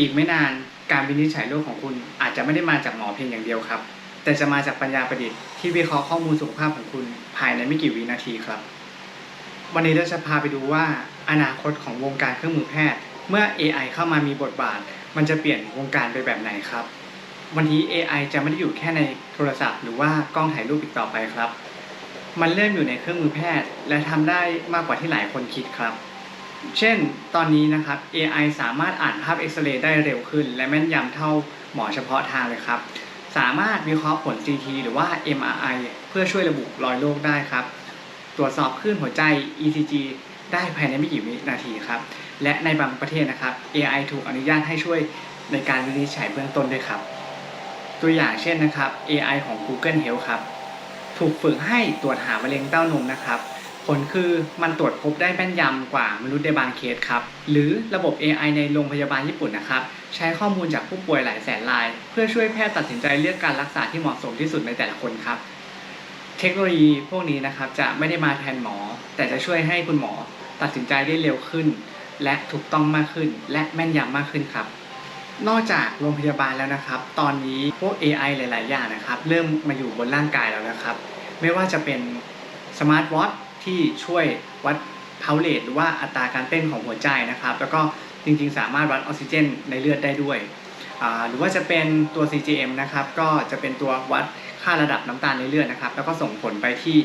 อีกไม่นานการวินิจฉัยโรคของคุณอาจจะไม่ได้มาจากหมอเพียงอย่างเดียวครับ แต่จะมาจากปัญญาประดิษฐ์ที่วิเคราะห์ข้อมูลสุขภาพของคุณภายในไม่กี่วินาทีครับ วันนี้เราจะพาไปดูว่า อนาคตของวงการเครื่องมือแพทย์ เมื่อ AI เข้ามามีบทบาท มันจะเปลี่ยนวงการไปแบบไหนครับ วันนี้ AI จะไม่ได้อยู่แค่ในโทรศัพท์ หรือว่ากล้องถ่ายรูปอีกต่อไปครับ มันเริ่มอยู่ในเครื่องมือแพทย์ และทำได้มากกว่าที่หลายคนคิดครับ เช่นตอนนี้นะครับ AI สามารถอ่านภาพเอ็กซเรย์ได้เร็วขึ้น และแม่นยำเท่าหมอเฉพาะทางเลยครับ สามารถวิเคราะห์ผล CT หรือว่า MRI เพื่อช่วยระบุรอยโรคได้ครับ ตรวจสอบคลื่นหัวใจ ECG ได้ภายในไม่กี่วินาทีครับ และในบางประเทศนะครับ AI ถูกอนุญาตให้ช่วยในการวินิจฉัยเบื้องต้นด้วยครับ ตัวอย่างเช่นนะครับ AI ของ Google Health ครับ ถูกฝึกให้ตรวจหามะเร็งเต้านมนะครับ ลคือมันตรวจพบได้แม่นยำกว่ามนุษย์ในบางเคสครับ หรือระบบ AI ในโรงพยาบาลญี่ปุ่นนะครับ ใช้ข้อมูลจากผู้ป่วยหลายแสนราย เพื่อช่วยแพทย์ตัดสินใจเลือกการรักษาที่เหมาะสมที่สุดในแต่ละคนครับ เทคโนโลยีพวกนี้นะครับจะไม่ได้มาแทนหมอ แต่จะช่วยให้คุณหมอตัดสินใจได้เร็วขึ้น และถูกต้องมากขึ้น และแม่นยำมากขึ้นครับนอกจากโรงพยาบาลแล้วนะครับ ตอนนี้พวก AI หลาย ๆ อย่างนะครับ เริ่มมาอยู่บนร่างกายแล้วนะครับ ไม่ว่าจะเป็นสมาร์ทวอท ที่ช่วยวัดเพาเลตหรือว่าอัตราการเต้นของหัวใจนะครับ แล้วก็จริงๆ สามารถวัดออกซิเจนในเลือดได้ด้วย หรือว่าจะเป็นตัว CGM นะครับ ก็จะเป็นตัววัดค่าระดับน้ำตาลในเลือดนะครับ แล้วก็ส่งผลไปที่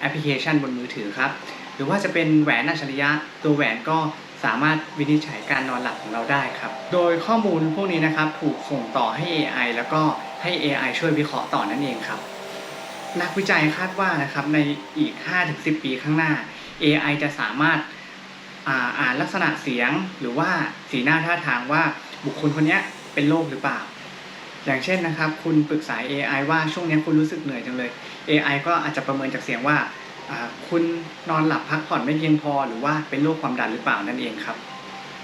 แอปพลิเคชันบนมือถือครับ หรือว่าจะเป็นแหวนอัจฉริยะ ตัวแหวนก็สามารถวินิจฉัยการนอนหลับของเราได้ครับ โดยข้อมูลพวกนี้นะครับ ถูกส่งต่อให้ AI แล้วก็ให้ AI ช่วยวิเคราะห์ต่อนั่นเองครับ นักวิจัยคาดว่านะครับในอีก 5-10 ปีข้างหน้า AI จะสามารถอ่าอานลักษณะเสียงหรือว่าสีหน้าท่าทางว่าบุคคลคนนี้เป็นโรคหรือเปล่า อย่างเช่นนะครับ คุณปรึกษา AI ว่าช่วงนี้คุณรู้สึกเหนื่อยจังเลย AI ก็อาจจะประเมินจากเสียงว่าคุณนอนหลับพักผ่อนไม่เพียงพอ หรือว่าเป็นโรคความดันหรือเปล่านั่นเองครับ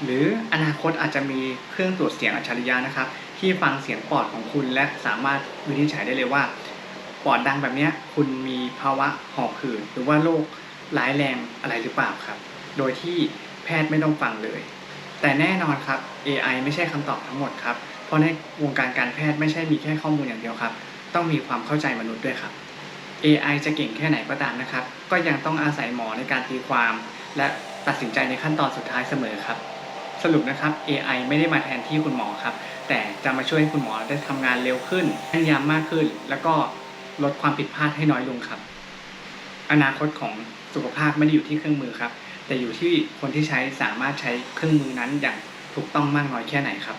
หรืออนาคตอาจจะมีเครื่องตรวจเสียงอัจฉริยะนะครับ ที่ฟังเสียงปอดของคุณและสามารถวินิจฉัยได้เลยว่า ปอดดังแบบนี้คุณมีภาวะหอบหืดหรือว่าโรคร้ายแรงอะไรหรือเปล่าครับ โดยที่แพทย์ไม่ต้องฟังเลย แต่แน่นอนครับ AI ไม่ใช่คำตอบทั้งหมดครับ เพราะในวงการการแพทย์ไม่ใช่มีแค่ข้อมูลอย่างเดียวครับ ต้องมีความเข้าใจมนุษย์ด้วยครับ AI จะเก่งแค่ไหนก็ตามนะครับ ก็ยังต้องอาศัยหมอในการตีความ และตัดสินใจในขั้นตอนสุดท้ายเสมอครับ สรุปนะครับ AI ไม่ได้มาแทนที่คุณหมอครับ แต่จะมาช่วยให้คุณหมอได้ทำงานเร็วขึ้นแม่นยำมากขึ้น แล้วก็ ลดความผิดพลาดให้น้อยลงครับ อนาคตของสุขภาพไม่ได้อยู่ที่เครื่องมือครับ แต่อยู่ที่คนที่ใช้สามารถใช้เครื่องมือนั้นอย่างถูกต้องมากน้อยแค่ไหนครับ